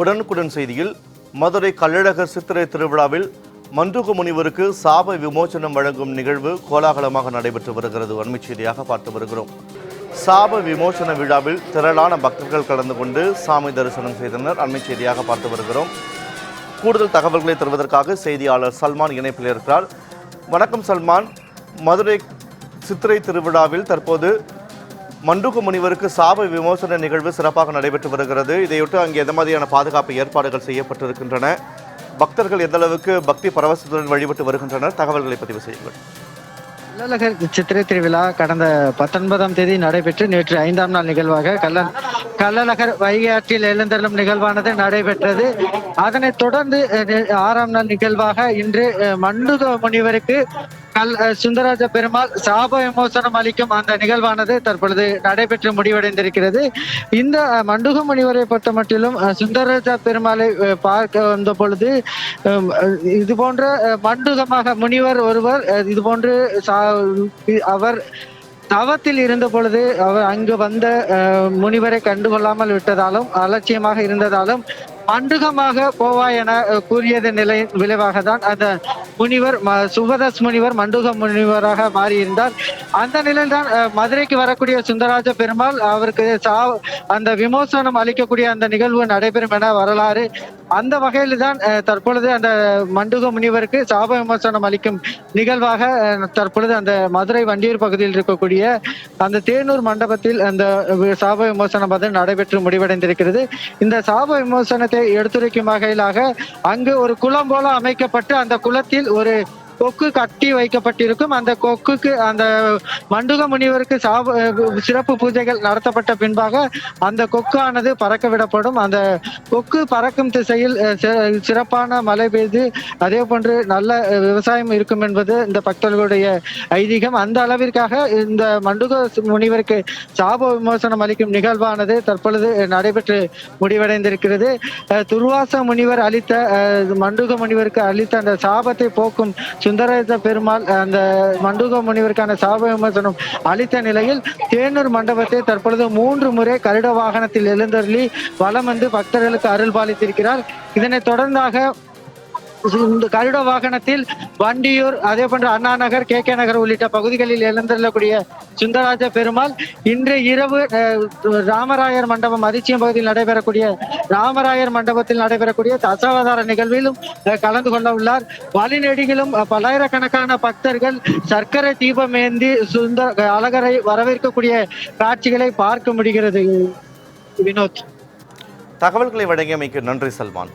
உடனுக்குடன் செய்தியில் மதுரை கள்ளழகர் சித்திரை திருவிழாவில் மன்றுகு முனிவருக்கு சாப விமோசனம் வழங்கும் நிகழ்வு கோலாகலமாக நடைபெற்று வருகிறது. அண்மைச் செய்தியாக பார்த்து வருகிறோம். சாப விமோசன விழாவில் திரளான பக்தர்கள் கலந்து கொண்டு சாமி தரிசனம் செய்தனர். அண்மைச் செய்தியாக பார்த்து வருகிறோம். கூடுதல் தகவல்களை தருவதற்காக செய்தியாளர் சல்மான் இணைப்பில் இருக்கிறார். வணக்கம் சல்மான். மதுரை சித்திரை திருவிழாவில் தற்போது மண்டுக்கு முனிவருக்கு சாப விமோசன நிகழ்வு சிறப்பாக நடைபெற்று வருகிறது. இதையொட்டு அங்கே எந்த மாதிரியான பாதுகாப்பு ஏற்பாடுகள் செய்யப்பட்டிருக்கின்றன. பக்தர்கள் எந்த அளவுக்கு பக்தி பரவசத்துடன் வழிபட்டு வருகின்றனர்? தகவல்களை பதிவு செய்யுங்கள். கள்ளழகர் சித்திரை திருவிழா கடந்த பத்தொன்பதாம் தேதி நடைபெற்று நேற்று ஐந்தாம் நாள் நிகழ்வாக கள்ள கள்ளழகர் வைகை ஆற்றில் நிகழ்வானது நடைபெற்றது. அதனைத் தொடர்ந்து ஆறாம் நாள் நிகழ்வாக இன்று மண்டுக முனிவருக்கு கல் அஹ், சுந்தரராஜ பெருமாள் சாப விமோசனம் அளிக்கும் அந்த நிகழ்வானது தற்பொழுது நடைபெற்று முடிவடைந்திருக்கிறது. இந்த மண்டுக முனிவரை பொறுத்த மட்டிலும் சுந்தரராஜ பெருமாளை பார்க்க வந்த பொழுது இது போன்ற மண்டுகமாக முனிவர் ஒருவர் இது போன்று சா- அவர் தவத்தில் இருந்த பொழுது அவர் அங்கு வந்த முனிவரை கண்டுகொள்ளாமல் விட்டதாலும் அலட்சியமாக இருந்ததாலும் மண்டுகமாக போவாய் என கூறியது நிலை விளைவாக தான் அந்த முனிவர் சுகதாஸ் முனிவர் மண்டுக முனிவராக மாறியிருந்தார். அந்த நிலையில் தான் அஹ், மதுரைக்கு வரக்கூடிய சுந்தரராஜ பெருமாள் அவருக்கு சா அந்த விமோசனம் அளிக்கக்கூடிய அந்த நிகழ்வு நடைபெறும் என வரலாறு அந்த வகையில் தான் தற்பொழுது அந்த மண்டுக முனிவருக்கு சாப விமோசனம் அளிக்கும் நிகழ்வாக தற்பொழுது அந்த மதுரை வண்டியூர் பகுதியில் இருக்கக்கூடிய அந்த தேனூர் மண்டபத்தில் அந்த சாப விமோசனம் அது நடைபெற்று முடிவடைந்திருக்கிறது. இந்த சாப விமோசனத்தை எடுத்துரைக்கும் வகையிலாக அங்கு ஒரு குளம் போல அமைக்கப்பட்டு அந்த குளத்தில் ஒரு கொக்கு கட்டி வைக்கப்பட்டிருக்கும். அந்த கொக்குக்கு அந்த மண்டுக முனிவருக்கு சாப சிறப்பு பூஜைகள் நடத்தப்பட்ட பின்பாக அந்த கொக்கானது பறக்க விடப்படும் அந்த கொக்கு பறக்கும் திசையில் சிறப்பான மழை பெய்து அதே போன்று நல்ல விவசாயம் இருக்கும் என்பது இந்த பக்தர்களுடைய ஐதீகம். அந்த அளவிற்காக இந்த மண்டுக முனிவருக்கு சாப விமோசனம் அளிக்கும் நிகழ்வானது தற்பொழுது நடைபெற்று முடிவடைந்திருக்கிறது. துர்வாச முனிவர் அளித்த மண்டுக முனிவருக்கு அளித்த அந்த சாபத்தை போக்கும் சுந்தரராஜ பெருமாள் அந்த மண்டூக முனிவருக்கான சாப விமர்சனம் அளித்த நிலையில் தேனூர் மண்டபத்தை தற்பொழுது மூன்று முறை கருட வாகனத்தில் எழுந்தருளி வலம் வந்து பக்தர்களுக்கு அருள் பாலித்திருக்கிறார். இதனைத் தொடர்ந்தாக இந்த கருட வாகனத்தில் வண்டியூர் அதே போன்ற அண்ணா நகர் கே கே நகர் உள்ளிட்ட பகுதிகளில் எழுந்தருளக்கூடிய சுந்தராஜ பெருமாள் இன்று இரவு ராமராயர் மண்டபம் அதிச்சியம் பகுதியில் நடைபெறக்கூடிய ராமராயர் மண்டபத்தில் நடைபெறக்கூடிய தசாவதார நிகழ்விலும் கலந்து கொள்ள உள்ளார். வழிநெடுகிலும் பல்லாயிரக்கணக்கான பக்தர்கள் சர்க்கரை தீபம் ஏந்தி சுந்தர அழகரை வரவேற்கக்கூடிய காட்சிகளை பார்க்க முடிகிறது. வினோத். தகவல்களை வழங்கியமைக்கு நன்றி சல்மான்.